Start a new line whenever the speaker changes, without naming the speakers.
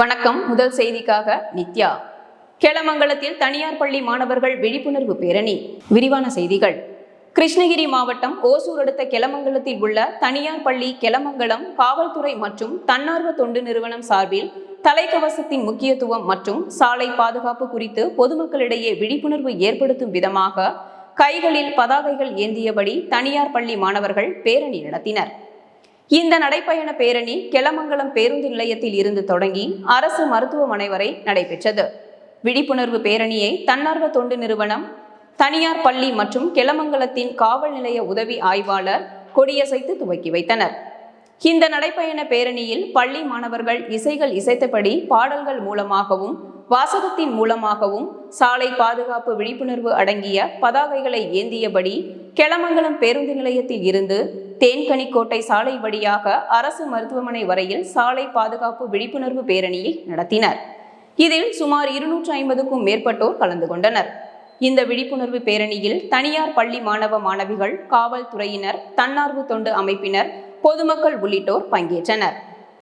வணக்கம். முதல் செய்திக்காக நித்யா. கேளமங்கலத்தில் தனியார் பள்ளி மாணவர்கள் விழிப்புணர்வு பேரணி. விரிவான செய்திகள். கிருஷ்ணகிரி மாவட்டம் ஓசூர் அடுத்த கெலமங்கலத்தில் உள்ள தனியார் பள்ளி கெலமங்கலம் காவல்துறை மற்றும் தன்னார்வ தொண்டு நிறுவனம் சார்பில் தலைக்கவசத்தின் முக்கியத்துவம் மற்றும் சாலை பாதுகாப்பு குறித்து பொதுமக்களிடையே விழிப்புணர்வு ஏற்படுத்தும் விதமாக கைகளில் பதாகைகள் ஏந்தியபடி தனியார் பள்ளி மாணவர்கள் பேரணி நடத்தினர். இந்த நடைப்பயண பேரணி கெளமங்கலம் பேருந்து நிலையத்தில் இருந்து தொடங்கி அரசு மருத்துவமனை வரை நடைபெற்றது. விழிப்புணர்வு பேரணியை தன்னார்வ தொண்டு நிறுவனம் தனியார் பள்ளி மற்றும் கெளமங்கலத்தின் காவல் நிலைய உதவி ஆய்வாளர் கொடியசைத்து துவக்கி வைத்தனர். இந்த நடைப்பயண பேரணியில் பள்ளி மாணவர்கள் இசைகள் இசைத்தபடி பாடல்கள் மூலமாகவும் வாசகத்தின் மூலமாகவும் சாலை பாதுகாப்பு விழிப்புணர்வு அடங்கிய பதாகைகளை ஏந்தியபடி கெளமங்கலம் பேருந்து நிலையத்தில் இருந்து தேன்கனிக்கோட்டை சாலை வழியாக அரசு மருத்துவமனை வரையில் சாலை பாதுகாப்பு விழிப்புணர்வு பேரணியை நடத்தினர். இதில் சுமார் இருநூற்று ஐம்பதுக்கும் மேற்பட்டோர் கலந்து கொண்டனர். இந்த விழிப்புணர்வு பேரணியில் தனியார் பள்ளி மாணவ மாணவிகள் காவல்துறையினர் தன்னார்வ தொண்டு அமைப்பினர் பொதுமக்கள் உள்ளிட்டோர் பங்கேற்றனர்.